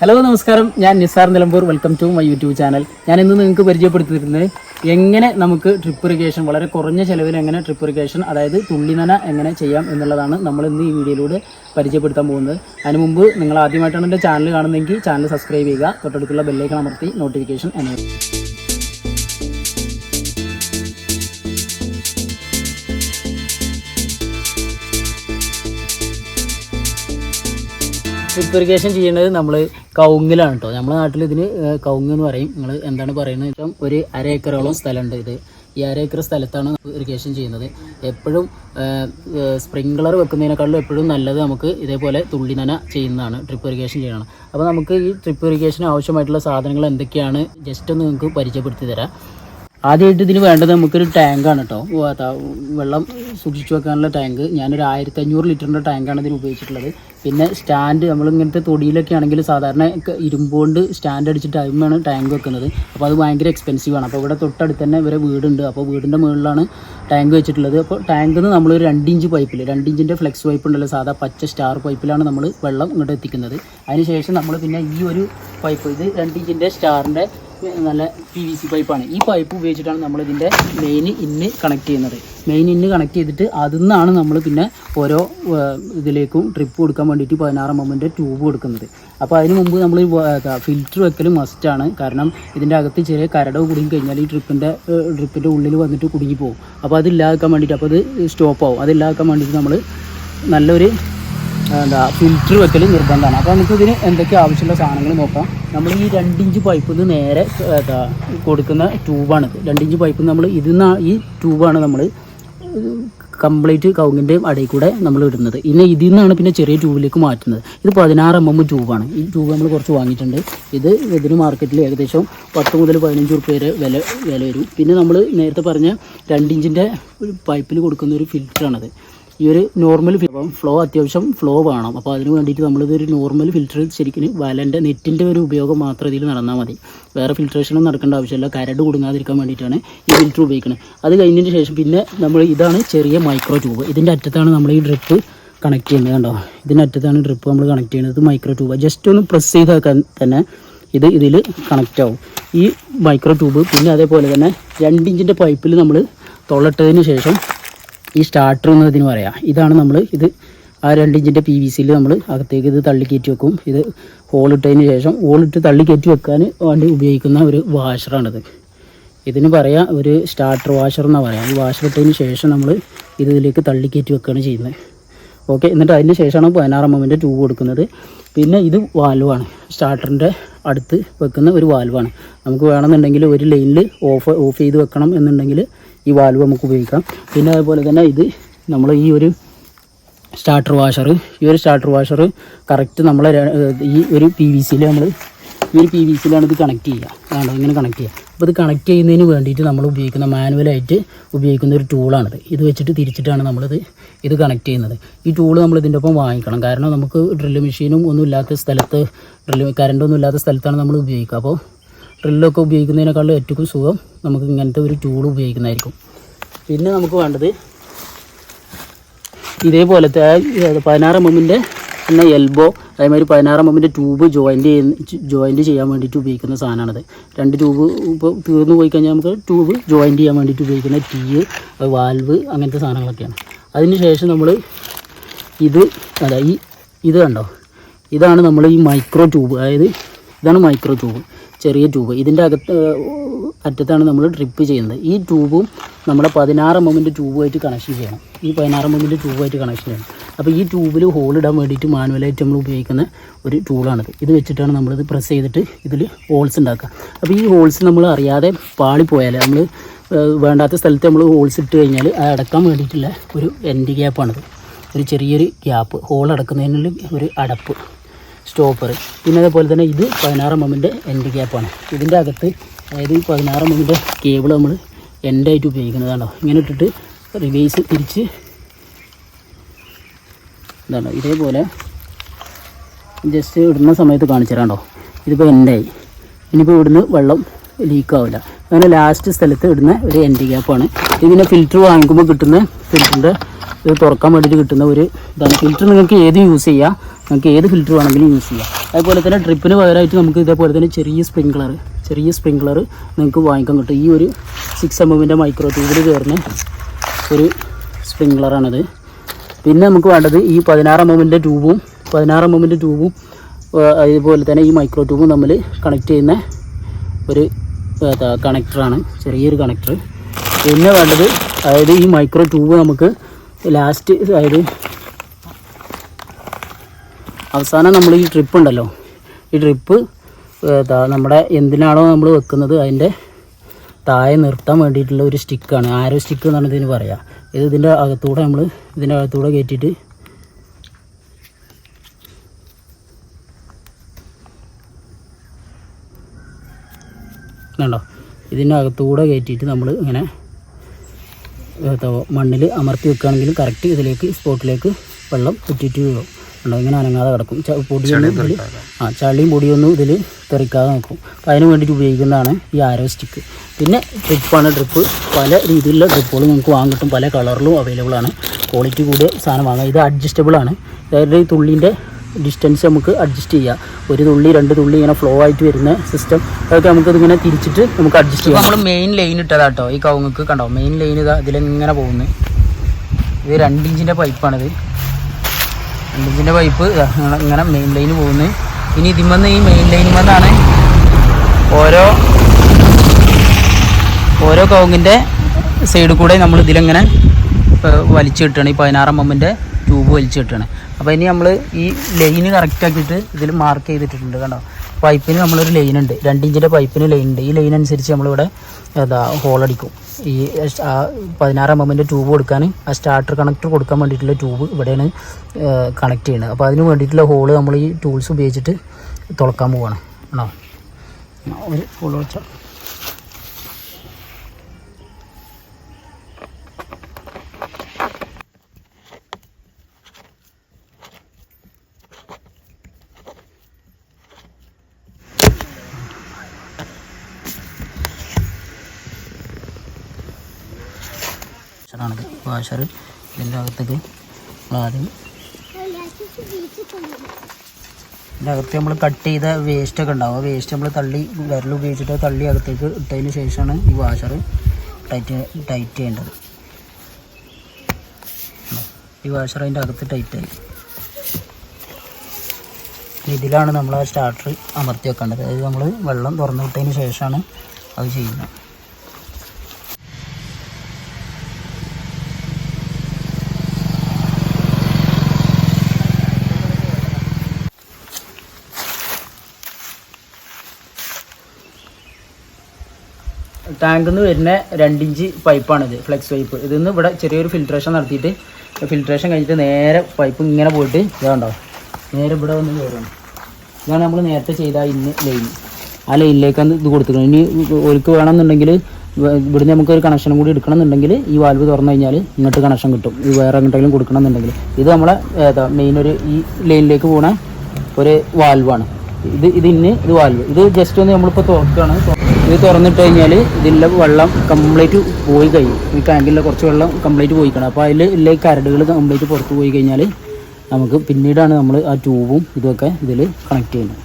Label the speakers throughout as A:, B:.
A: Hello നമസ്കാരം. ഞാൻ Nisar Nilambur. Welcome to my YouTube channel ഞാൻ ഇന്ന് നിങ്ങൾക്ക് പരിചയപ്പെടുത്തിയിരുന്നത് എങ്ങനെ നമുക്ക് ട്രിപ്പ് ഇറിഗേഷൻ വളരെ കുറഞ്ഞ ചിലവിൽ എങ്ങനെ ട്രിപ്പ് ഇറിഗേഷൻ അതായത് തുള്ളിനന എങ്ങനെ ചെയ്യാം എന്നുള്ളതാണ് നമ്മൾ ഇന്ന് ഈ വീഡിയോയിലൂടെ പരിചയപ്പെടുത്താൻ പോകുന്നത്. അതിന് മുമ്പ് നിങ്ങൾ ആദ്യമായിട്ടാണ് എന്റെ ചാനൽ കാണുന്നതെങ്കിൽ ചാനൽ സബ്സ്ക്രൈബ് ചെയ്യുക. തൊട്ടടുത്തുള്ള ബെല്ലേക്കൺ അമർത്തി നോട്ടിഫിക്കേഷൻ എനേബിൾ ഡ്രിപ്പ് ഇറിഗേഷൻ ചെയ്യുന്നത് നമ്മൾ കൗങ്ങിലാണ് കേട്ടോ നമ്മുടെ നാട്ടിൽ ഇതിന് കൗങ്ങ് എന്ന് പറയും. നിങ്ങൾ എന്താണ് പറയുന്നത്? വെച്ചാൽ ഒരു അര ഏക്കറോളം സ്ഥലമുണ്ട് ഇത്. ഈ അര ഏക്കർ സ്ഥലത്താണ് ഇറിഗേഷൻ ചെയ്യുന്നത്. എപ്പോഴും സ്പ്രിങ്ക്ലർ വെക്കുന്നതിനേക്കാളും എപ്പോഴും നല്ലത് നമുക്ക് ഇതേപോലെ തുള്ളി നന ചെയ്യുന്നതാണ് ഡ്രിപ്പ് ഇറിഗേഷൻ ചെയ്യണം അപ്പോൾ നമുക്ക് ഈ ഡ്രിപ്പ് ഇറിഗേഷന് ആവശ്യമായിട്ടുള്ള സാധനങ്ങൾ എന്തൊക്കെയാണ്? ജസ്റ്റ് ഒന്ന് നിങ്ങൾക്ക് പരിചയപ്പെടുത്തി തരാം. ആദ്യമായിട്ട് ഇതിന് വേണ്ടത് നമുക്കൊരു ടാങ്കാണ് കേട്ടോ വെള്ളം സൂക്ഷിച്ചു വെക്കാനുള്ള ടാങ്ക് ഞാനൊരു ആയിരത്തി അഞ്ഞൂറ് ലിറ്ററിന്റെ ടാങ്കാണ് ഇതിന് ഉപയോഗിച്ചിട്ടുള്ളത്. പിന്നെ സ്റ്റാൻഡ് നമ്മൾ ഇങ്ങനത്തെ തൊടിയിലൊക്കെ ആണെങ്കിൽ സാധാരണ ഇരുമ്പുകൊണ്ട് ഇരുമ്പ് കൊണ്ട് സ്റ്റാൻഡ് അടിച്ചിട്ട് അതിമാണ് ടാങ്ക് വെക്കുന്നത്. അപ്പോൾ അത് ഭയങ്കര എക്സ്പെൻസീവ് ആണ്. അപ്പോൾ ഇവിടെ തൊട്ടടുത്ത് തന്നെ ഇവരെ വീടുണ്ട്. അപ്പോൾ വീടിന്റെ മുകളിലാണ് ടാങ്ക് വെച്ചിട്ടുള്ളത്. അപ്പോൾ ടാങ്കിൽ നിന്ന് നമ്മൾ ഒരു രണ്ട് ഇഞ്ച് പൈപ്പിൽ രണ്ട് ഇഞ്ചിന്റെ ഫ്ലെക്സ് പൈപ്പ് ഉണ്ടല്ലോ സാധാ പച്ച സ്റ്റാർ പൈപ്പിലാണ് നമ്മൾ വെള്ളം ഇങ്ങോട്ട് എത്തിക്കുന്നത്. അതിനുശേഷം നമ്മൾ പിന്നെ ഈ ഒരു പൈപ്പ് ഇത് രണ്ട് ഇഞ്ചിന്റെ സ്റ്റാറിന്റെ നല്ല പി വി സി പൈപ്പാണ് ഈ പൈപ്പ് ഉപയോഗിച്ചിട്ടാണ് നമ്മൾ ഇതിന്റെ മെയിൻ ഇന്ന് കണക്ട് ചെയ്യുന്നത്. മെയിൻ ഇന്ന് കണക്ട് ചെയ്തിട്ട് അതിൽ നിന്നാണ് നമ്മൾ പിന്നെ ഓരോ ഇതിലേക്കും ട്രിപ്പ് കൊടുക്കാൻ വേണ്ടിയിട്ട് പതിനാറ് മൊമ്മിന്റെ ട്യൂബ് കൊടുക്കുന്നത്. അപ്പോൾ അതിന് മുമ്പ് നമ്മൾ ഫിൽറ്റർ വെക്കൽ മസ്റ്റാണ് കാരണം ഇതിന്റെ അകത്ത് ചെറിയ കരട് കുടുങ്ങി കഴിഞ്ഞാൽ ഈ ട്രിപ്പിന്റെ ട്രിപ്പിന്റെ ഉള്ളിൽ വന്നിട്ട് കുടുങ്ങി പോകും. അപ്പോൾ അതില്ലാതാക്കാൻ വേണ്ടിയിട്ട് അപ്പോൾ അത് സ്റ്റോപ്പ് ആവും. അതില്ലാതാക്കാൻ വേണ്ടിയിട്ട് നമ്മൾ നല്ലൊരു എന്താ ഫിൽറ്റർ വെക്കൽ നിർബന്ധമാണ്. അപ്പോൾ നമുക്ക് ഇതിന് എന്തൊക്കെ ആവശ്യമുള്ള സാധനങ്ങൾ നോക്കാം. നമ്മൾ ഈ രണ്ടിഞ്ച് പൈപ്പിൽ നിന്ന് നേരെ കൊടുക്കുന്ന ട്യൂബാണിത് രണ്ടിഞ്ച് പൈപ്പിൽ നമ്മൾ ഇതിൽ നിന്ന് ഈ ട്യൂബാണ് നമ്മൾ കംപ്ലീറ്റ് കൗങ്ങിന്റെയും അടയിൽ കൂടെ നമ്മൾ ഇടുന്നത്. പിന്നെ ഇതിൽ നിന്നാണ് പിന്നെ ചെറിയ ട്യൂബിലേക്ക് മാറ്റുന്നത്. ഇത് പതിനാറ് എം എം ട്യൂബാണ് ഈ ട്യൂബ് നമ്മൾ കുറച്ച് വാങ്ങിയിട്ടുണ്ട്. ഇത് ഇതിന് മാർക്കറ്റിൽ ഏകദേശം പത്ത് മുതൽ പതിനഞ്ച് റുപ്യ വരെ വില വില വരും. പിന്നെ നമ്മൾ നേരത്തെ പറഞ്ഞ രണ്ടിഞ്ചിന്റെ പൈപ്പിൽ കൊടുക്കുന്ന ഒരു ഫിൽറ്ററാണത് ഈ ഒരു നോർമൽ ഫ്ലോ അത്യാവശ്യം ഫ്ലോ വേണം. അപ്പോൾ അതിന് വേണ്ടിയിട്ട് നമ്മളിതൊരു നോർമൽ ഫിൽറ്റർ ശരിക്കും വലന്റെ നെറ്റിന്റെ ഒരു ഉപയോഗം മാത്രം ഇതിൽ നടന്നാൽ മതി. വേറെ ഫിൽട്രേഷനും നടക്കേണ്ട ആവശ്യമില്ല. കരട് കുടുങ്ങാതിരിക്കാൻ വേണ്ടിയിട്ടാണ് ഈ ഫിൽറ്റർ ഉപയോഗിക്കുന്നത് അത് കഴിഞ്ഞതിന് ശേഷം പിന്നെ നമ്മൾ ഇതാണ് ചെറിയ മൈക്രോ ട്യൂബ് ഇതിന്റെ അറ്റത്താണ് നമ്മൾ ഈ ഡ്രിപ്പ് കണക്ട് ചെയ്യുന്നത് കണ്ടോ? ഇതിന്റെ അറ്റത്താണ് ഡ്രിപ്പ് നമ്മൾ കണക്ട് ചെയ്യുന്നത് മൈക്രോ ട്യൂബ് ജസ്റ്റ് ഒന്ന് പ്രസ് ചെയ്താൽ തന്നെ ഇത് ഇതിൽ കണക്റ്റ് ആവും. ഈ മൈക്രോ ട്യൂബ് പിന്നെ അതേപോലെ തന്നെ രണ്ടിഞ്ചിന്റെ പൈപ്പിൽ നമ്മൾ തൊള്ളട്ടതിന് ശേഷം ഈ സ്റ്റാർട്ടർ എന്ന് ഇതിന് പറയാം. ഇതാണ് നമ്മൾ ഇത് ആ രണ്ട് ഇഞ്ചിന്റെ പി വി സിയിൽ നമ്മൾ അകത്തേക്ക് ഇത് തള്ളിക്കയറ്റി വെക്കും. ഇത് ഹോളിട്ടതിന് ശേഷം ഹോളിട്ട് തള്ളിക്കയറ്റി വെക്കാൻ വേണ്ടി ഉപയോഗിക്കുന്ന ഒരു വാഷറാണിത് ഇതിന് പറയാം ഒരു സ്റ്റാർട്ടർ വാഷർ എന്നാണ് പറയാം. ഈ വാഷർ ഇട്ടതിന് ശേഷം നമ്മൾ ഇത് ഇതിലേക്ക് തള്ളിക്കയറ്റി വെക്കുകയാണ് ചെയ്യുന്നത്. ഓക്കെ എന്നിട്ട് അതിന് ശേഷമാണ് പതിനാറ് എമ്മിന്റെ ട്യൂബ് കൊടുക്കുന്നത്. പിന്നെ ഇത് വാൽവാണ് സ്റ്റാർട്ടറിന്റെ അടുത്ത് വെക്കുന്ന ഒരു വാൽവാണ് നമുക്ക് വേണമെന്നുണ്ടെങ്കിൽ ഒരു ലൈനിൽ ഓഫ് ഓഫ് ചെയ്ത് വെക്കണം എന്നുണ്ടെങ്കിൽ ഈ വാൽവ് നമുക്ക് ഉപയോഗിക്കാം. പിന്നെ അതുപോലെ തന്നെ ഇത് നമ്മൾ ഈ ഒരു സ്റ്റാർട്ടർ വാഷർ ഈ ഒരു സ്റ്റാർട്ടർ വാഷർ കറക്റ്റ് നമ്മൾ ഈ ഒരു പി വി സിയിൽ നമ്മൾ ഈ ഒരു പി വി സിയിലാണ് ഇത് കണക്ട് ചെയ്യുക വേണ്ട ഇങ്ങനെ കണക്ട് ചെയ്യുക അപ്പോൾ ഇത് കണക്ട് ചെയ്യുന്നതിന് വേണ്ടിയിട്ട് നമ്മൾ ഉപയോഗിക്കുന്ന മാനുവലായിട്ട് ഉപയോഗിക്കുന്ന ഒരു ടൂളാണിത് ഇത് വെച്ചിട്ട് തിരിച്ചിട്ടാണ് നമ്മളിത് ഇത് കണക്ട് ചെയ്യുന്നത്. ഈ ടൂൾ നമ്മൾ ഇതിന്റെ ഒപ്പം വാങ്ങിക്കണം. കാരണം നമുക്ക് ഡ്രില്ല് മെഷീനും ഒന്നും ഇല്ലാത്ത സ്ഥലത്ത് ഡ്രില്ല് കറണ്ടൊന്നും ഇല്ലാത്ത സ്ഥലത്താണ് നമ്മൾ ഉപയോഗിക്കുക. അപ്പോൾ ഡ്രില്ലൊക്കെ ഉപയോഗിക്കുന്നതിനേക്കാളും ഏറ്റവും സുഖം നമുക്ക് ഇങ്ങനത്തെ ഒരു ടൂൾ ഉപയോഗിക്കുന്നതായിരിക്കും. പിന്നെ നമുക്ക് വേണ്ടത് ഇതേപോലത്തെ പതിനാറ് എമ്മിന്റെ പിന്നെ എൽബോ അതേമാതിരി പതിനാറ് എമ്മിന്റെ ട്യൂബ് ജോയിന്റ് ജോയിന്റ് ചെയ്യാൻ വേണ്ടിയിട്ട് ഉപയോഗിക്കുന്ന സാധനമാണത്. രണ്ട് ട്യൂബ് ഇപ്പോൾ തീർന്നു പോയി കഴിഞ്ഞാൽ നമുക്ക് ട്യൂബ് ജോയിന്റ് ചെയ്യാൻ വേണ്ടിയിട്ട് ഉപയോഗിക്കുന്ന ടീ വാൽവ് അങ്ങനത്തെ സാധനങ്ങളൊക്കെയാണ്. അതിന് ശേഷം നമ്മൾ ഇത് അല്ല ഈ ഇത് കണ്ടോ? ഇതാണ് നമ്മൾ ഈ മൈക്രോ ട്യൂബ് അതായത് ഇതാണ് മൈക്രോ ട്യൂബ് ചെറിയ ട്യൂബ്. ഇതിന്റെ അകത്ത് അറ്റത്താണ് നമ്മൾ ഡ്രിപ്പ് ചെയ്യുന്നത്. ഈ ട്യൂബും നമ്മുടെ പതിനാറ് എമ്മിന്റെ ട്യൂബുമായിട്ട് കണക്ഷൻ ചെയ്യണം. ഈ പതിനാറ് എമ്മിന്റെ ട്യൂബുമായിട്ട് കണക്ഷൻ ചെയ്യണം. അപ്പോൾ ഈ ട്യൂബിൽ ഹോൾ ഇടാൻ വേണ്ടിയിട്ട് മാനുവലായിട്ട് നമ്മൾ ഉപയോഗിക്കുന്ന ഒരു ടൂളാണിത് ഇത് വെച്ചിട്ടാണ് നമ്മളിത് പ്രസ് ചെയ്തിട്ട് ഇതിൽ ഹോൾസ് ഉണ്ടാക്കുക അപ്പോൾ ഈ ഹോൾസ് നമ്മൾ അറിയാതെ പാളിപ്പോയാൽ നമ്മൾ വേണ്ടാത്ത സ്ഥലത്ത് നമ്മൾ ഹോൾസ് ഇട്ട് കഴിഞ്ഞാൽ അത് അടക്കാൻ വേണ്ടിയിട്ടുള്ള ഒരു എൻഡ് ഗ്യാപ്പാണിത് ഒരു ചെറിയൊരു ഗ്യാപ്പ് ഹോൾ അടക്കുന്നതിനുള്ള ഒരു അടപ്പ്. സ്റ്റോപ്പർ. പിന്നെ അതേപോലെ തന്നെ ഇത് പതിനാറ് എമ്മിന്റെ എൻഡ് ക്യാപ്പാണ് ഇതിന്റെ അകത്ത് അതായത് ഈ പതിനാറ് എമ്മിന്റെ കേബിൾ നമ്മൾ എൻഡായിട്ട് ഉപയോഗിക്കുന്നതാണോ ഇങ്ങനെ ഇട്ടിട്ട് റിവേഴ്സ് തിരിച്ച് ഇതാണ്. ഇതേപോലെ ജസ്റ്റ് ഇടുന്ന സമയത്ത് കാണിച്ചു തരാണ്ടോ ഇതിപ്പോൾ എൻഡായി ഇനിയിപ്പോൾ ഇവിടുന്ന് വെള്ളം ലീക്ക് ആവില്ല. അങ്ങനെ ലാസ്റ്റ് സ്ഥലത്ത് ഇടുന്ന ഒരു എൻഡ് ക്യാപ്പാണ് ഇതിങ്ങനെ ഫിൽറ്റർ വാങ്ങിക്കുമ്പോൾ കിട്ടുന്ന ഫിൽറ്ററിന്റെ ഇത് തുറക്കാൻ വേണ്ടിയിട്ട് കിട്ടുന്ന ഒരു ഇതാണ്. ഫിൽറ്റർ നിങ്ങൾക്ക് ഏത് യൂസ് ചെയ്യാം? നമുക്ക് ഏത് ഫിൽറ്റർ വേണമെങ്കിലും യൂസ് ചെയ്യാം. അതുപോലെ തന്നെ ഡ്രിപ്പിന് പകരമായിട്ട് നമുക്ക് ഇതേപോലെ തന്നെ ചെറിയ സ്പ്രിങ്ക്ലർ ചെറിയ സ്പ്രിങ്ക്ലർ നിങ്ങൾക്ക് വാങ്ങിക്കാൻ കിട്ടും. ഈ ഒരു സിക്സ് എം എമ്മിന്റെ മൈക്രോ ട്യൂബിൽ കയറുന്ന ഒരു സ്പ്രിങ്ക്ലറാണിത് പിന്നെ നമുക്ക് വേണ്ടത് ഈ പതിനാറ് എം എമ്മിന്റെ ട്യൂബും പതിനാറ് എം എമ്മിന്റെ ട്യൂബും അതുപോലെ തന്നെ ഈ മൈക്രോ ട്യൂബും തമ്മിൽ കണക്ട് ചെയ്യുന്ന ഒരു കണക്ടറാണ് ചെറിയൊരു കണക്ടർ പിന്നെ വേണ്ടത് അതായത് ഈ മൈക്രോ ട്യൂബ് നമുക്ക് ലാസ്റ്റ് അതായത് അവസാനം നമ്മൾ ഈ ട്രിപ്പ് ഉണ്ടല്ലോ. ഈ ട്രിപ്പ് നമ്മുടെ എന്തിനാണോ നമ്മൾ വെക്കുന്നത് അതിന്റെ താഴെ നിർത്താൻ വേണ്ടിയിട്ടുള്ള ഒരു സ്റ്റിക്കാണ് ആരോ സ്റ്റിക്ക് എന്നാണ് ഇതിന് പറയുക ഇത് ഇതിന്റെ അകത്തൂടെ നമ്മൾ ഇതിന്റെ അകത്തൂടെ കയറ്റിയിട്ട് കണ്ടോ? ഇതിന്റെ അകത്തൂടെ കയറ്റിയിട്ട് നമ്മൾ ഇങ്ങനെ മണ്ണിൽ അമർത്തി വെക്കുകയാണെങ്കിൽ കറക്റ്റ് ഇതിലേക്ക് സ്പോട്ടിലേക്ക് വെള്ളം കുറ്റിയിട്ട് വീഴും. കണ്ടോ ഇങ്ങനെ അനങ്ങാതെ കിടക്കും. പൊടിയൊന്നും ഇതിൽ ആ ചളിയും പൊടിയൊന്നും ഇതിൽ തെറിക്കാതെ നോക്കും അപ്പോൾ അതിന് വേണ്ടിയിട്ട് ഉപയോഗിക്കുന്നതാണ് ഈ ആരോ സ്റ്റിക്ക്. പിന്നെ ഡ്രിപ്പാണ് ഡ്രിപ്പ്. പല രീതിയിലുള്ള ഡ്രിപ്പുകൾ നിങ്ങൾക്ക് വാങ്ങാൻ കിട്ടും. പല കളറിലും അവൈലബിൾ ആണ്. ക്വാളിറ്റി കൂടിയ സാധനം വാങ്ങാം. ഇത് അഡ്ജസ്റ്റബിൾ ആണ്. അതായത് ഈ തുള്ളിന്റെ ഡിസ്റ്റൻസ് നമുക്ക് അഡ്ജസ്റ്റ് ചെയ്യാം. ഒരു തുള്ളി രണ്ട് തുള്ളി ഇങ്ങനെ ഫ്ലോ ആയിട്ട് വരുന്ന സിസ്റ്റം അതൊക്കെ നമുക്ക് ഇതിങ്ങനെ തിരിച്ചിട്ട് നമുക്ക് അഡ്ജസ്റ്റ് ചെയ്യാം. നമ്മൾ മെയിൻ ലൈൻ ഇട്ടതാ കേട്ടോ ഈ കവുങ്ങക്ക് കണ്ടോ? മെയിൻ ലൈൻ ഇതാ ഇതിലിങ്ങനെ പോകുന്നത്. ഇത് രണ്ടിഞ്ചിന്റെ പൈപ്പാണിത് ഇഞ്ചിന്റെ പൈപ്പ് ഇങ്ങനെ- മെയിൻ ലൈന് പോകുന്നത് ഇനി ഇതിമെന്ന് ഈ മെയിൻ ലൈനിൽ വന്നാണ് ഓരോ ഓരോ കവുങ്ങിന്റെ സൈഡ് കൂടെ നമ്മൾ ഇതിലെങ്ങനെ വലിച്ചു കിട്ടുകയാണ്. ഈ പതിനാറ് എം എമ്മിന്റെ ട്യൂബ് വലിച്ചു കിട്ടുകയാണ്. അപ്പോൾ ഇനി നമ്മൾ ഈ ലൈന് കറക്റ്റ് ആക്കിയിട്ട് ഇതിൽ മാർക്ക് ചെയ്തിട്ടുണ്ട് കണ്ടോ? പൈപ്പിന് നമ്മളൊരു ലൈൻ ഉണ്ട്. രണ്ട് ഇഞ്ചിന്റെ പൈപ്പിന് ലൈൻ ഉണ്ട്. ഈ ലൈൻ അനുസരിച്ച് നമ്മളിവിടെ എന്താ ഹോളടിക്കും ഈ പതിനാറ് എം എമ്മിന്റെ ട്യൂബ് കൊടുക്കാൻ ആ സ്റ്റാർട്ടർ കണക്ടർ കൊടുക്കാൻ വേണ്ടിയിട്ടുള്ള ട്യൂബ് ഇവിടെയാണ് കണക്ട് ചെയ്യുന്നത് അപ്പോൾ അതിന് വേണ്ടിയിട്ടുള്ള ഹോൾ നമ്മൾ ഈ ടൂൾസ് ഉപയോഗിച്ചിട്ട് തുളക്കാൻ പോവുകയാണ് ആണോ? ഒരു ഹോൾ വെച്ചാൽ വാഷറാണിത് വാഷർ ഇതിന്റെ അകത്തേക്ക് ആദ്യം ഇതിന്റെ അകത്ത് നമ്മൾ കട്ട് ചെയ്ത വേസ്റ്റൊക്കെ ഉണ്ടാവും. ആ വേസ്റ്റ് നമ്മൾ തള്ളി വിരൽ ഉപയോഗിച്ചിട്ട് തള്ളി അകത്തേക്ക് ഇട്ടതിന് ശേഷമാണ് ഈ വാഷർ ടൈറ്റ് ടൈറ്റ് ചെയ്യേണ്ടത്. ഈ വാഷർ അതിന്റെ അകത്ത് ടൈറ്റായി ഇതിലാണ് നമ്മൾ ആ സ്റ്റാർട്ടർ അമർത്തി വെക്കേണ്ടത്. അതായത് നമ്മൾ വെള്ളം തുറന്നു വിട്ടതിന് ശേഷമാണ് അത് ചെയ്യുന്നത്. ടാങ്കിൽ നിന്ന് വരുന്ന രണ്ടിഞ്ച് പൈപ്പാണിത് ഫ്ലെക്സ് പൈപ്പ് ഇതിൽ നിന്ന് ഇവിടെ ചെറിയൊരു ഫിൽട്രേഷൻ നടത്തിയിട്ട് ഫിൽട്രേഷൻ കഴിഞ്ഞിട്ട് നേരെ പൈപ്പ് ഇങ്ങനെ പോയിട്ട് ഇതാണ്ടോ നേരെ ഇവിടെ വന്ന് കയറണം ഇതാണ് നമ്മൾ നേരത്തെ ചെയ്ത ഇന്ന് ലൈൻ ആ ലൈനിലേക്കാണ് ഇത് കൊടുത്തിരിക്കുന്നത്. ഇനി ഒരുക്ക് വേണമെന്നുണ്ടെങ്കിൽ ഇവിടുന്ന് നമുക്ക് ഒരു കണക്ഷനും കൂടി എടുക്കണം എന്നുണ്ടെങ്കിൽ ഈ വാൽവ് തുറന്നു കഴിഞ്ഞാൽ ഇങ്ങോട്ട് കണക്ഷൻ കിട്ടും. ഈ വേറെ എങ്ങോട്ടെങ്കിലും കൊടുക്കണം എന്നുണ്ടെങ്കിൽ ഇത് നമ്മളെ ഏതാ മെയിൻ ഒരു ഈ ലൈനിലേക്ക് പോകുന്ന ഒരു വാൽവാണ് ഇത് ഇത് ഇന്ന് ഇത് വാൽവ് ഇത് ജസ്റ്റ് ഒന്ന് നമ്മളിപ്പോൾ തുറക്കുകയാണ്. ഇത് തുറന്നിട്ട് കഴിഞ്ഞാൽ ഇതിലെ വെള്ളം കംപ്ലീറ്റ് പോയി കഴിയും. ഈ ടാങ്കിലെ കുറച്ച് വെള്ളം കംപ്ലീറ്റ് പോയിക്കണം അപ്പോൾ അതിൽ ഇല്ല കരടുകൾ കംപ്ലീറ്റ് പുറത്ത് പോയി കഴിഞ്ഞാൽ നമുക്ക് പിന്നീടാണ് നമ്മൾ ആ ട്യൂബും ഇതൊക്കെ ഇതിൽ കണക്ട് ചെയ്യുന്നത്.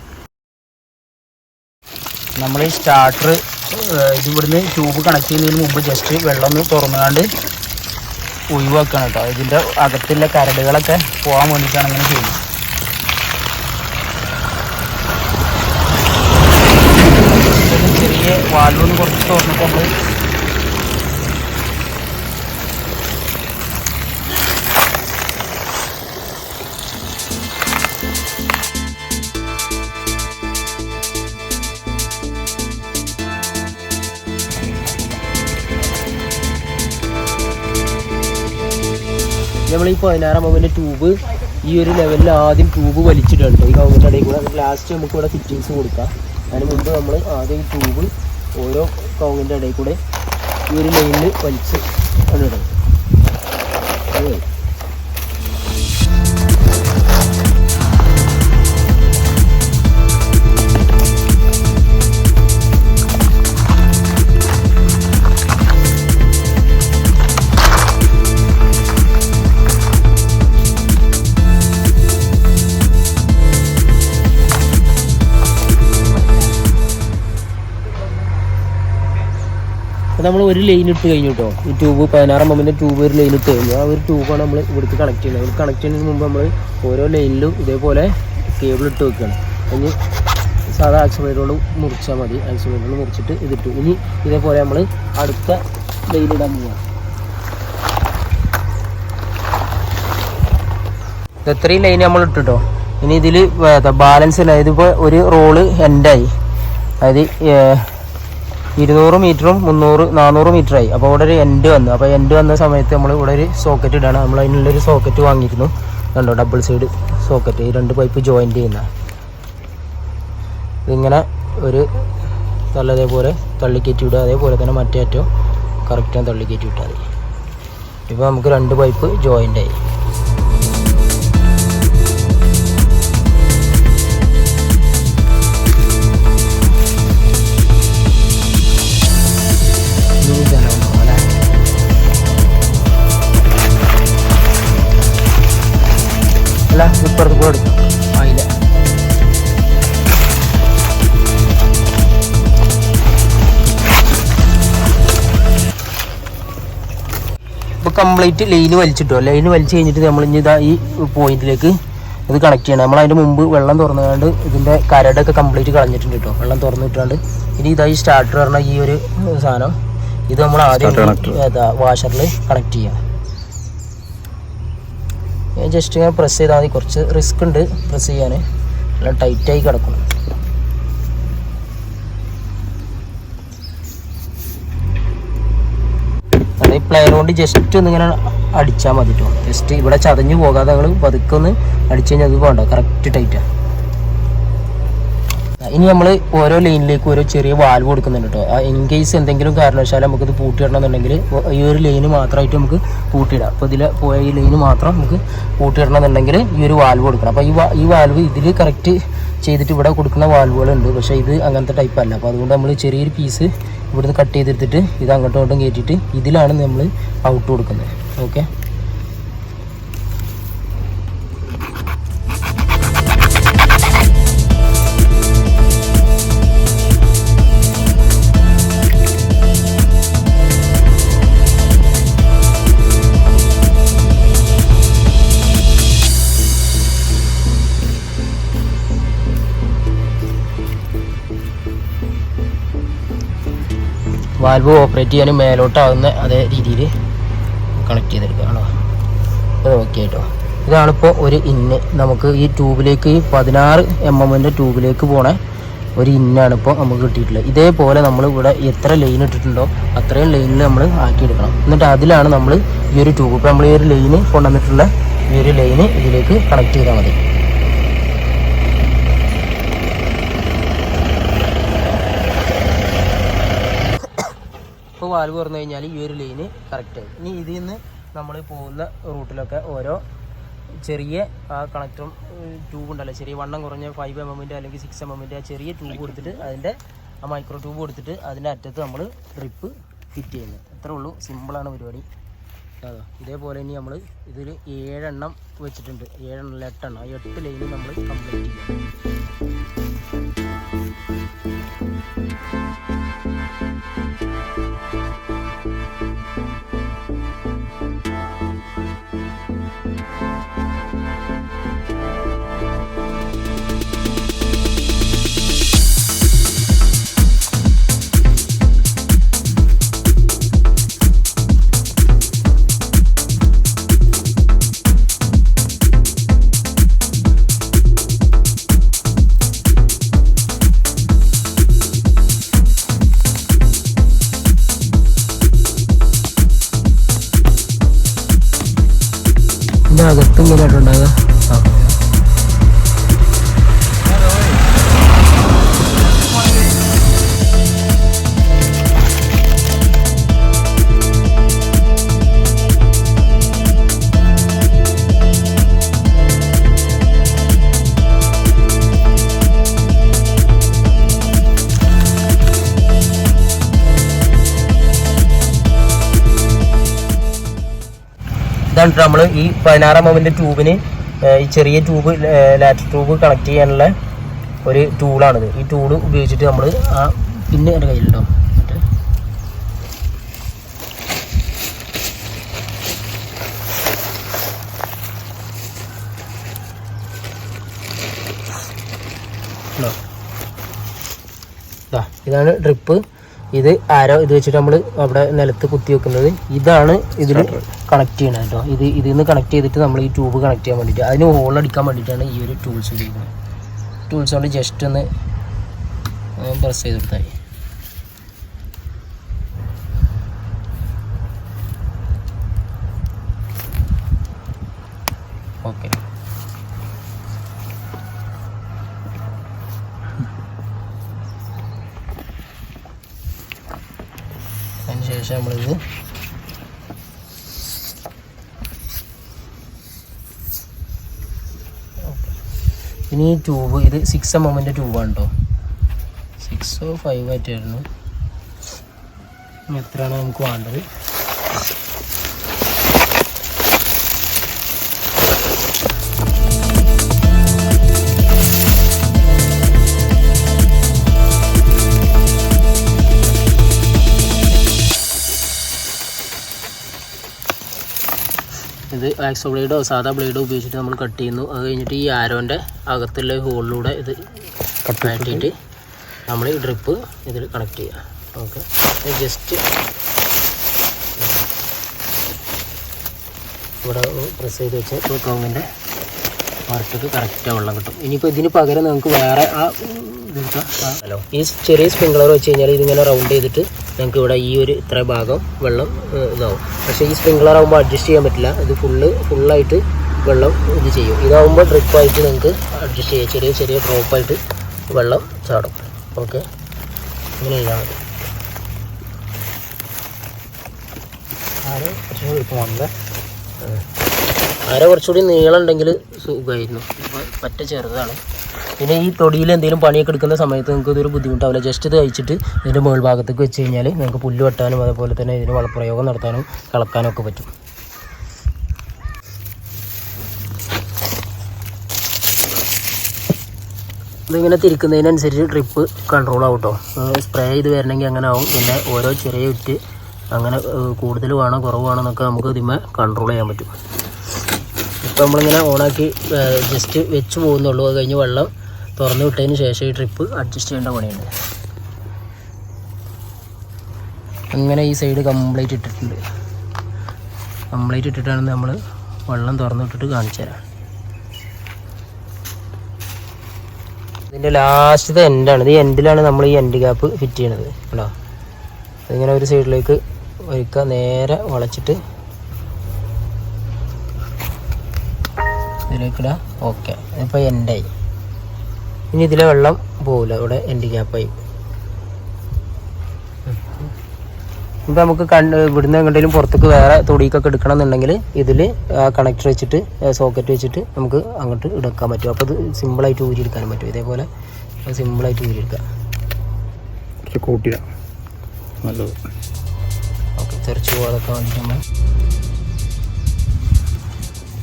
A: നമ്മൾ ഈ സ്റ്റാർട്ടർ ഇതിവിടുന്ന് ട്യൂബ് കണക്ട് ചെയ്യുന്നതിന് മുമ്പ് ജസ്റ്റ് വെള്ളം ഒന്ന് തുറന്നുകൊണ്ട് ഒഴിവാക്കണം കേട്ടോ. ഇതിന്റെ അകത്തുള്ള കരടുകളൊക്കെ പോകാൻ വേണ്ടിയിട്ടാണ് അങ്ങനെ ചെയ്യുന്നത് ഇതിന് ചെറിയ വാൽവൊന്ന് കുറച്ച് തുറന്നിട്ട് നമ്മൾ ഈ പതിനാറാം മൊബൈലിന്റെ ട്യൂബ് ഈ ഒരു ലെവലിൽ ആദ്യം ട്യൂബ് വലിച്ചിട്ടുണ്ട്. ഈ ഇടയിൽ കൂടെ ലാസ്റ്റ് നമുക്ക് ഇവിടെ ഫിറ്റിങ്സ് കൊടുക്കാം. അതിന് മുമ്പ് നമ്മൾ ആദ്യം ട്യൂബ് ഓരോ കോങ്ങിന്റെ ഇടയിൽ കൂടെ ഈ ഒരു ലൈനിൽ വലിച്ച് അതിടും അത്. അപ്പോൾ നമ്മൾ ഒരു ലൈൻ ഇട്ട് കഴിഞ്ഞു കേട്ടോ ഈ ട്യൂബ് പതിനാറ് എമ്മിന്റെ ട്യൂബ് ഒരു ലൈൻ ഇട്ട് കഴിഞ്ഞു. ആ ഒരു ട്യൂബാണ് നമ്മൾ ഇവിടേക്ക് കണക്ട് ചെയ്യുന്നത്. ഇവിടെ കണക്ട് ചെയ്യുന്നതിന് മുമ്പ് നമ്മൾ ഓരോ ലൈനിലും ഇതേപോലെ കേബിൾ ഇട്ട് വെക്കുകയാണ് ഇനി സാധാ ആക്സിമേറ്ററുകൾ മുറിച്ചാൽ മതി. ആക്സിമേറ്ററുകൾ മുറിച്ചിട്ട് ഇതിട്ടു. ഇനി ഇതേപോലെ നമ്മൾ അടുത്ത ലൈൻ ഇടാൻ പോവാം. ഇത് ഇത്രയും ലൈൻ നമ്മൾ ഇട്ടിട്ടോ ഇനി ഇതിൽ ബാലൻസ് ഇല്ല. ഇതിപ്പോൾ ഒരു റോൾ എൻഡായി അതായത് ഇരുന്നൂറ് മീറ്ററും മുന്നൂറ് നാനൂറ് മീറ്ററായി. അപ്പോൾ ഇവിടെ ഒരു എൻഡ് വന്നു. അപ്പോൾ എൻഡ് വന്ന സമയത്ത് നമ്മൾ ഇവിടെ ഒരു സോക്കറ്റ് ഇടാണ്. നമ്മൾ അതിനുള്ളൊരു സോക്കറ്റ് വാങ്ങിയിരുന്നു. കണ്ടോ ഡബിൾ സൈഡ് സോക്കറ്റ് ഈ രണ്ട് പൈപ്പ് ജോയിന്റ് ചെയ്യുന്ന. ഇതിങ്ങനെ ഒരു തള്ളതേപോലെ തള്ളിക്കയറ്റി വിടുക. അതേപോലെ തന്നെ മറ്റേ അറ്റം കറക്റ്റാണ് തള്ളിക്കയറ്റി വിട്ടാൽ ഇപ്പോൾ നമുക്ക് രണ്ട് പൈപ്പ് ജോയിന്റ് ആയി. അല്ല ഇപ്പുറത്ത് കൂടെ എടുക്കും. ആയില്ല. ഇപ്പോൾ കംപ്ലീറ്റ് ലൈൻ വലിച്ചിട്ടോ? ലൈന് വലിച്ചു കഴിഞ്ഞിട്ട് നമ്മൾ ഇനി ഇതാ ഈ പോയിന്റിലേക്ക് ഇത് കണക്ട് ചെയ്യണം. നമ്മൾ അതിന്റെ മുമ്പ് വെള്ളം തുറന്നുകൊണ്ട് ഇതിന്റെ കരടൊക്കെ കംപ്ലീറ്റ് കളഞ്ഞിട്ടുണ്ട് കേട്ടോ. വെള്ളം തുറന്നിട്ടാണ്ട്. ഇനി ഇതായി ഈ സ്റ്റാർട്ടർ പറഞ്ഞ ഈ ഒരു സാധനം ഇത് നമ്മൾ ആദ്യം വാഷറിൽ കണക്ട് ചെയ്യാം. ജസ്റ്റ് ഇങ്ങനെ പ്രസ് ചെയ്താൽ മതി. കുറച്ച് റിസ്ക് ഉണ്ട് പ്രസ് ചെയ്യാൻ നല്ല ടൈറ്റായി കിടക്കണം. അത് പ്ലെയർ കൊണ്ട് ജസ്റ്റ് ഒന്ന് ഇങ്ങനെ അടിച്ചാൽ മതി ജസ്റ്റ് ഇവിടെ ചതഞ്ഞു പോകാതെ നിങ്ങൾ പതുക്കെ ഒന്ന് അടിച്ചു കഴിഞ്ഞാൽ അത് പോകണ്ട കറക്റ്റ് ടൈറ്റാണ് ഇനി നമ്മൾ ഓരോ ലൈനിലേക്ക് ഓരോ ചെറിയ വാൽവ് കൊടുക്കുന്നുണ്ട് കേട്ടോ ഇൻ കേസ് എന്തെങ്കിലും കാരണവശാലും നമുക്കിത് പൂട്ടിയിടണമെന്നുണ്ടെങ്കിൽ ഈ ഒരു ലൈന് മാത്രമായിട്ട് നമുക്ക് പൂട്ടിയിടാം. അപ്പോൾ ഇതിൽ പോയ ഈ ലൈന് മാത്രം നമുക്ക് പൂട്ടിയിടണമെന്നുണ്ടെങ്കിൽ ഈ ഒരു വാൽവ് കൊടുക്കണം. അപ്പോൾ ഈ വാ- ഈ വാൽവ് ഇതിൽ കറക്റ്റ് ചെയ്തിട്ട് ഇവിടെ കൊടുക്കുന്ന വാൽവുകളുണ്ട് പക്ഷേ ഇത് അങ്ങനത്തെ ടൈപ്പ് അല്ല. അപ്പോൾ അതുകൊണ്ട് നമ്മൾ ചെറിയൊരു പീസ് ഇവിടുന്ന് കട്ട് ചെയ്തെടുത്തിട്ട് ഇത് അങ്ങോട്ടും ഇങ്ങോട്ടും കയറ്റിയിട്ട് ഇതിലാണ് നമ്മൾ ഔട്ട് കൊടുക്കുന്നത്. ഓക്കെ വാൽവ് ഓപ്പറേറ്റ് ചെയ്യാനും മേലോട്ടാവുന്ന അതേ രീതിയിൽ കണക്ട് ചെയ്തെടുക്കുകയാണോ? അത് ഓക്കെ കേട്ടോ ഇതാണിപ്പോൾ ഒരു ഇന്ന്. നമുക്ക് ഈ ട്യൂബിലേക്ക് ഈ പതിനാറ് എം എമ്മിന്റെ ട്യൂബിലേക്ക് പോണ ഒരു ഇന്നാണ് ഇപ്പോൾ നമുക്ക് കിട്ടിയിട്ടുള്ളത്. ഇതേപോലെ നമ്മൾ ഇവിടെ എത്ര ലൈൻ ഇട്ടിട്ടുണ്ടോ അത്രയും ലൈനിൽ നമ്മൾ ആക്കിയെടുക്കണം. എന്നിട്ട് അതിലാണ് നമ്മൾ ഈ ഒരു ട്യൂബ് ഇപ്പോൾ നമ്മൾ ഈ ഒരു ലൈന് കൊണ്ടുവന്നിട്ടുള്ള ഈ ഒരു ലൈന് ഇതിലേക്ക് കണക്ട് ചെയ്താൽ മതി ഇപ്പോൾ വാൽവ് തുറന്നു കഴിഞ്ഞാൽ ഈ ഒരു ലൈന് കറക്റ്റായി ഇനി ഇതിൽ നിന്ന് നമ്മൾ പോകുന്ന റൂട്ടിലൊക്കെ ഓരോ ചെറിയ ആ കണക്ടറും ട്യൂബ് ഉണ്ടല്ലോ. ചെറിയ വണ്ണം കുറഞ്ഞ ഫൈവ് എം എമ്മിന്റെ അല്ലെങ്കിൽ സിക്സ് എം എമ്മിന്റെ ആ ചെറിയ ട്യൂബ് കൊടുത്തിട്ട് അതിന്റെ ആ മൈക്രോ ട്യൂബ് കൊടുത്തിട്ട് അതിന്റെ അറ്റത്ത് നമ്മൾ ഡ്രിപ്പ് ഫിറ്റ് ചെയ്യുന്നത് അത്രേ ഉള്ളൂ. സിമ്പിളാണ് പരിപാടി. അതോ. ഇതേപോലെ ഇനി നമ്മൾ ഇതിൽ ഏഴെണ്ണം വെച്ചിട്ടുണ്ട്. ഏഴെണ്ണം അല്ല എട്ടെണ്ണം. ആ എട്ട് ലൈനും നമ്മൾ കംപ്ലീറ്റ് ചെയ്യും. കണ്ടിട്ട് നമ്മൾ ഈ പതിനാറ് എമ്മിന്റെ ട്യൂബിന് ഈ ചെറിയ ട്യൂബ് ലാറ്റർ ട്യൂബ് കണക്ട് ചെയ്യാനുള്ള ഒരു ടൂളാണിത് ഈ ടൂൾ ഉപയോഗിച്ചിട്ട് നമ്മൾ ആ പിന്നെ എന്റെ കയ്യിലുണ്ടോ? ഇതാണ് ഡ്രിപ്പ് ഇത് ആരോ ഇത് വെച്ചിട്ട് നമ്മൾ അവിടെ നിലത്ത് കുത്തി വെക്കുന്നത്. ഇതാണ് ഇതിൽ കണക്ട് ചെയ്യണത് കേട്ടോ ഇത് ഇതിൽ നിന്ന് കണക്ട് ചെയ്തിട്ട് നമ്മൾ ഈ ട്യൂബ് കണക്ട് ചെയ്യാൻ വേണ്ടിയിട്ട് അതിന് ഹോൾ അടിക്കാൻ വേണ്ടിയിട്ടാണ് ഈ ഒരു ടൂൾസ് ഉപയോഗിക്കുന്നത്. ടൂൾസ് കൊണ്ട് ജസ്റ്റ് ഒന്ന് പ്രസ് ചെയ്ത് കൊടുത്താൽ മതി. ഓക്കെ അതിന് ശേഷം നമ്മളിത് ഇനി ഈ ട്യൂബ് ഇത് സിക്സ് എം എമ്മിന്റെ ട്യൂബാണ് കേട്ടോ സിക്സോ ഫൈവ് ആയിട്ടായിരുന്നു എത്രയാണ് നമുക്ക് വേണ്ടത്? ഇത് ആക്സോ ബ്ലേഡോ സാധാ ബ്ലേഡോ ഉപയോഗിച്ചിട്ട് നമ്മൾ കട്ട് ചെയ്യുന്നു. അത് കഴിഞ്ഞിട്ട് ഈ ആരോന്റെ അകത്തുള്ള ഹോളിലൂടെ ഇത് കട്ടാക്കിയിട്ട് നമ്മൾ ഈ ഡ്രിപ്പ് ഇതിൽ കണക്ട് ചെയ്യുക ഓക്കെ ജസ്റ്റ് ഇവിടെ പ്രസ് ചെയ്ത് വെച്ച് ഇപ്പോൾ കവുങ്ങിന്റെ വറുത്തക്ക് കറക്റ്റ് വെള്ളം കിട്ടും. ഇനിയിപ്പോൾ ഇതിന് പകരം നിങ്ങൾക്ക് വേറെ ആ ഹലോ. ഈ ചെറിയ സ്പ്രിംഗ്ലർ വെച്ച് കഴിഞ്ഞാൽ ഇതിങ്ങനെ റൗണ്ട് ചെയ്തിട്ട് ഞങ്ങൾക്ക് ഇവിടെ ഈ ഒരു ഇത്ര ഭാഗം വെള്ളം ഇതാവും. പക്ഷേ ഈ സ്പ്രിംഗ്ലർ ആകുമ്പോൾ അഡ്ജസ്റ്റ് ചെയ്യാൻ പറ്റില്ല. ഇത് ഫുള്ള് ഫുള്ളായിട്ട് വെള്ളം ഇത് ചെയ്യും. ഇതാവുമ്പോൾ ഡ്രിപ്പായിട്ട് നിങ്ങൾക്ക് അഡ്ജസ്റ്റ് ചെയ്യാം. ചെറിയ ചെറിയ ഡ്രോപ്പായിട്ട് വെള്ളം ചാടും. ഓക്കെ അങ്ങനെ ചെയ്താൽ മതി. ആരോ കുറച്ചുകൂടി നീളം ഉണ്ടെങ്കിൽ സുഖമായിരുന്നു. പറ്റ ചെറുതാണ്. പിന്നെ ഈ തൊടിയിൽ എന്തെങ്കിലും പണിയൊക്കെ എടുക്കുന്ന സമയത്ത് നിങ്ങൾക്ക് ഇതൊരു ബുദ്ധിമുട്ടാവില്ല. ജസ്റ്റ് ഇത് കഴിച്ചിട്ട് ഇതിന്റെ മുകൾ ഭാഗത്തേക്ക് വെച്ച് കഴിഞ്ഞാൽ നിങ്ങൾക്ക് പുല്ല് വെട്ടാനും അതുപോലെ തന്നെ ഇതിന് വളപ്രയോഗം നടത്താനും കളക്കാനും ഒക്കെ പറ്റും. ഇതിങ്ങനെ തിരിക്കുന്നതിനനുസരിച്ച് ട്രിപ്പ് കൺട്രോൾ ആവും കേട്ടോ സ്പ്രേ ചെയ്ത് വരണമെങ്കിൽ അങ്ങനെ ആവും. പിന്നെ ഓരോ ചെറിയ വിറ്റ് അങ്ങനെ കൂടുതൽ വേണോ കുറവ് വേണോ എന്നൊക്കെ നമുക്ക് ഇതിന്മേൽ കൺട്രോൾ ചെയ്യാൻ പറ്റും. ഇപ്പം നമ്മളിങ്ങനെ ഓണാക്കി ജസ്റ്റ് വെച്ച് പോകുന്നുള്ളൂ. അത് കഴിഞ്ഞ് വെള്ളം തുറന്നു വിട്ടതിന് ശേഷം ഈ ട്രിപ്പ് അഡ്ജസ്റ്റ് ചെയ്യേണ്ട പണിയുണ്ട്. അങ്ങനെ ഈ സൈഡ് കംപ്ലീറ്റ് ഇട്ടിട്ടുണ്ട്. കംപ്ലീറ്റ് ഇട്ടിട്ടാണ് നമ്മൾ വെള്ളം തുറന്നു വിട്ടിട്ട് കാണിച്ചു തരാം. ഇതിന്റെ ലാസ്റ്റത്തെ എൻഡാണ് ഈ എൻഡിലാണ് നമ്മൾ ഈ എൻഡ് ഗ്യാപ്പ് ഫിറ്റ് ചെയ്യണത് കേട്ടോ. അതിങ്ങനെ ഒരു സൈഡിലേക്ക് ഒരുക്കുക നേരെ വളച്ചിട്ട് ഇതിലേക്കിടുക ഓക്കെ ഇപ്പോൾ എൻഡായി ഇനി ഇതിലെ വെള്ളം പോകില്ല ഇവിടെ എൻഡ് ഗ്യാപ്പായി ഇപ്പം നമുക്ക് കണ്ട് ഇവിടുന്ന് എങ്ങോട്ടേലും പുറത്തേക്ക് വേറെ തൊടിക്കൊക്കെ എടുക്കണം എന്നുണ്ടെങ്കിൽ ഇതിൽ കണക്ട് കണക്ടർ വെച്ചിട്ട് സോക്കറ്റ് വെച്ചിട്ട് നമുക്ക് അങ്ങോട്ട് എടുക്കാൻ പറ്റും. അപ്പോൾ ഇത് സിമ്പിളായിട്ട് ഊരിയെടുക്കാനും പറ്റും. ഇതേപോലെ സിമ്പിളായിട്ട് ഊരിയെടുക്കാം
B: കൂട്ടിയിടാം നല്ലത്.
A: ഓക്കെ തെറിച്ച് പോകാതൊക്കെ വേണ്ടിയിട്ട് നമ്മൾ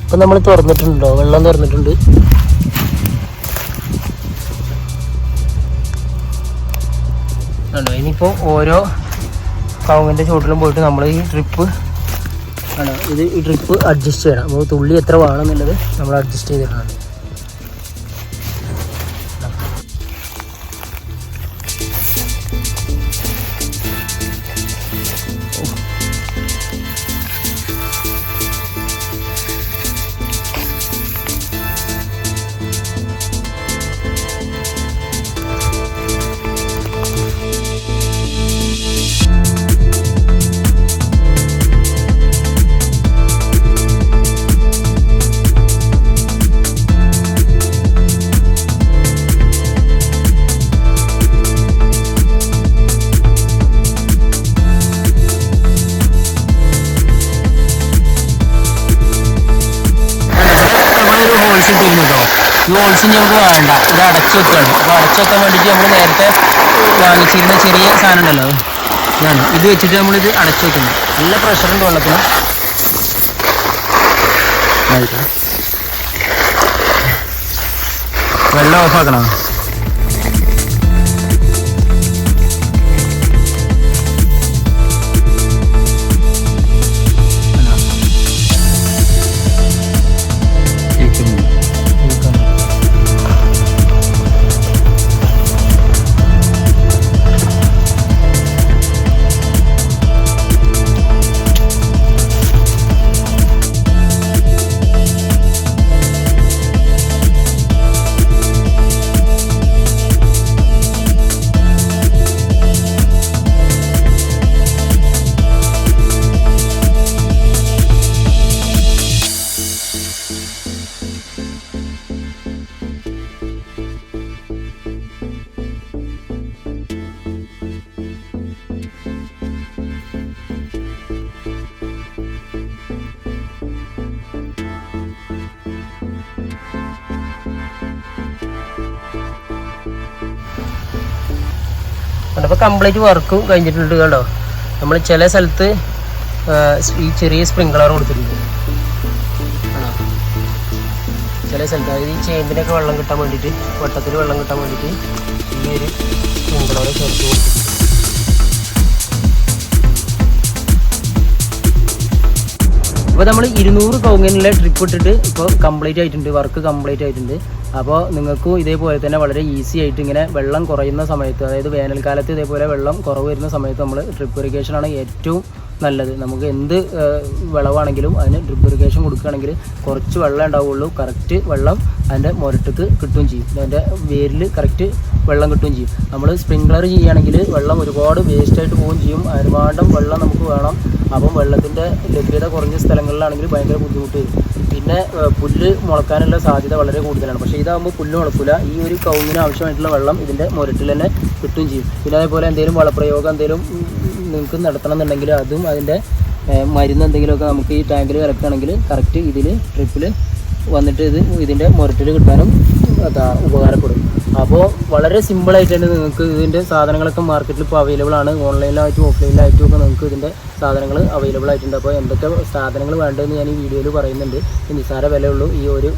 A: ഇപ്പം നമ്മൾ തുറന്നിട്ടുണ്ടോ? വെള്ളം തുറന്നിട്ടുണ്ട്. ആണോ ഇനിയിപ്പോൾ ഓരോ കവുങ്ങിന്റെ ചുവട്ടിലും പോയിട്ട് നമ്മൾ ഈ ട്രിപ്പ് ആണോ ഇത് ഈ ട്രിപ്പ് അഡ്ജസ്റ്റ് ചെയ്യണം. അപ്പോൾ തുള്ളി എത്ര വേണമെന്നുള്ളത് നമ്മൾ അഡ്ജസ്റ്റ് ചെയ്തിടണം ഞങ്ങൾക്ക് വേണ്ട ഇത് അടച്ചു വെക്കുകയാണ് അപ്പോൾ അടച്ചു വെക്കാൻ വേണ്ടിയിട്ട് നമ്മൾ നേരത്തെ വാങ്ങിച്ചിരുന്ന ചെറിയ സാധനം ഉണ്ടല്ലോ ഇതാണ്. ഇത് വെച്ചിട്ട് നമ്മളിത് അടച്ചു വെക്കുന്നു. നല്ല പ്രഷറുണ്ട് വെള്ളത്തിന് വെള്ളം ഓഫാക്കണം അപ്പോൾ കംപ്ലീറ്റ് വർക്കും കഴിഞ്ഞിട്ടുണ്ട് കേട്ടോ നമ്മൾ ചില സ്ഥലത്ത് ഈ ചെറിയ സ്പ്രിങ്ക്ലർ കൊടുത്തിട്ടുണ്ട്. ചില സ്ഥലത്ത് അതായത് ഈ ചേമ്പിനൊക്കെ വെള്ളം കിട്ടാൻ വേണ്ടിയിട്ട് വട്ടത്തിൽ വെള്ളം കിട്ടാൻ വേണ്ടിയിട്ട് ഈ ഒരു സ്പ്രിങ്ക്ലർ ചേർത്ത് കൊടുത്തിട്ടുണ്ട്. അപ്പോൾ നമ്മൾ ഇരുന്നൂറ് കൗങ്ങിനുള്ള ട്രിപ്പ് ഇട്ടിട്ട് ഇപ്പൊ കംപ്ലീറ്റ് ആയിട്ടുണ്ട് വർക്ക് കംപ്ലീറ്റ് ആയിട്ടുണ്ട്. അപ്പോൾ നിങ്ങൾക്കും ഇതേപോലെ തന്നെ വളരെ ഈസി ആയിട്ട് ഇങ്ങനെ വെള്ളം കുറയുന്ന സമയത്ത് അതായത് വേനൽക്കാലത്ത് ഇതേപോലെ വെള്ളം കുറവ് വരുന്ന സമയത്ത് നമ്മൾ ഡ്രിപ്പ് ഇറിഗേഷനാണ് ഏറ്റവും നല്ലത്. നമുക്ക് എന്ത് വിളവാണെങ്കിലും അതിന് ഡ്രിപ്പ് ഇറിഗേഷൻ കൊടുക്കുകയാണെങ്കിൽ കുറച്ച് വെള്ളം ഉണ്ടാവുള്ളൂ. കറക്റ്റ് വെള്ളം അതിന്റെ മുരട്ടക്ക് കിട്ടുകയും ചെയ്യും. അതിന്റെ വേരിൽ കറക്റ്റ് വെള്ളം കിട്ടുകയും ചെയ്യും. നമ്മൾ സ്പ്രിങ്ക്ലർ ചെയ്യുകയാണെങ്കിൽ വെള്ളം ഒരുപാട് വേസ്റ്റായിട്ട് പോവുകയും ചെയ്യും. ഒരുപാട് വെള്ളം നമുക്ക് വേണം. അപ്പം വെള്ളത്തിന്റെ ലഭ്യത കുറഞ്ഞ സ്ഥലങ്ങളിലാണെങ്കിൽ ഭയങ്കര ബുദ്ധിമുട്ട് വരും. പിന്നെ പുല്ല് മുളക്കാനുള്ള സാധ്യത വളരെ കൂടുതലാണ്. പക്ഷേ ഇതാകുമ്പോൾ പുല്ല് മുളക്കില്ല ഈ ഒരു കൗമിന് ആവശ്യമായിട്ടുള്ള വെള്ളം ഇതിന്റെ മുരട്ടിൽ തന്നെ കിട്ടുകയും ചെയ്യും. പിന്നെ അതേപോലെ എന്തെങ്കിലും വളപ്രയോഗം എന്തെങ്കിലും നിങ്ങൾക്ക് നടത്തണം എന്നുണ്ടെങ്കിൽ അതും അതിന്റെ മരുന്ന് എന്തെങ്കിലുമൊക്കെ നമുക്ക് ഈ ടാങ്കിൽ കറക്കുകയാണെങ്കിൽ കറക്റ്റ് ഇതിൽ ട്രിപ്പിൽ വന്നിട്ട് ഇത് ഇതിന്റെ മുരട്ടിൽ കിട്ടാനും അതാ ഉപകാരപ്പെടും. അപ്പോൾ വളരെ സിമ്പിളായിട്ടാണ് നിങ്ങൾക്ക് ഇതിന്റെ സാധനങ്ങളൊക്കെ മാർക്കറ്റിൽ ഇപ്പോൾ അവൈലബിൾ ആണ്. ഓൺലൈനിലായിട്ടും ഓഫ്ലൈനിലായിട്ടും ഒക്കെ നിങ്ങൾക്ക് ഇതിന്റെ സാധനങ്ങൾ അവൈലബിൾ ആയിട്ടുണ്ട്. അപ്പോൾ എന്തൊക്കെ സാധനങ്ങൾ വേണ്ടതെന്ന് ഞാൻ ഈ വീഡിയോയിൽ പറയുന്നുണ്ട്. നിസ്സാര വിലയുള്ളൂ ഈ ഒരു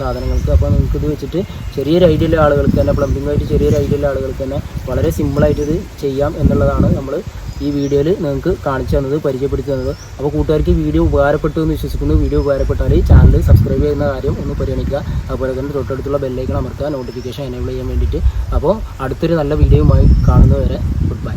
A: സാധനങ്ങൾക്ക്. അപ്പോൾ നിങ്ങൾക്ക് ഇത് വെച്ചിട്ട് ചെറിയൊരു ഐഡിയ ഉള്ള ആളുകൾക്ക് തന്നെ പ്ലംബിങ്ങായിട്ട് ചെറിയൊരു ഐഡിയ ഉള്ള ആളുകൾക്ക് തന്നെ വളരെ സിമ്പിളായിട്ട് ഇത് ചെയ്യാം എന്നുള്ളതാണ് നമ്മൾ ഈ വീഡിയോയിൽ നിങ്ങൾക്ക് കാണിച്ചു തന്നത് പരിചയപ്പെടുത്തി തന്നത്. അപ്പോൾ കൂട്ടുകാർക്ക് വീഡിയോ ഉപകാരപ്പെട്ടു എന്ന് വിശ്വസിക്കുന്നു. വീഡിയോ ഉപകാരപ്പെട്ടാൽ ചാനൽ സബ്സ്ക്രൈബ് ചെയ്യുന്ന കാര്യം ഒന്ന് പരിഗണിക്കുക. അതുപോലെ തന്നെ തൊട്ടടുത്തുള്ള ബെല്ലൈക്കൺ അമർത്തുക. നോട്ടിഫിക്കേഷൻ എനേബിൾ ചെയ്യാൻ വേണ്ടിയിട്ട്. അപ്പോൾ അടുത്തൊരു നല്ല വീഡിയോയുമായി കാണുന്നവരെ ഗുഡ് ബൈ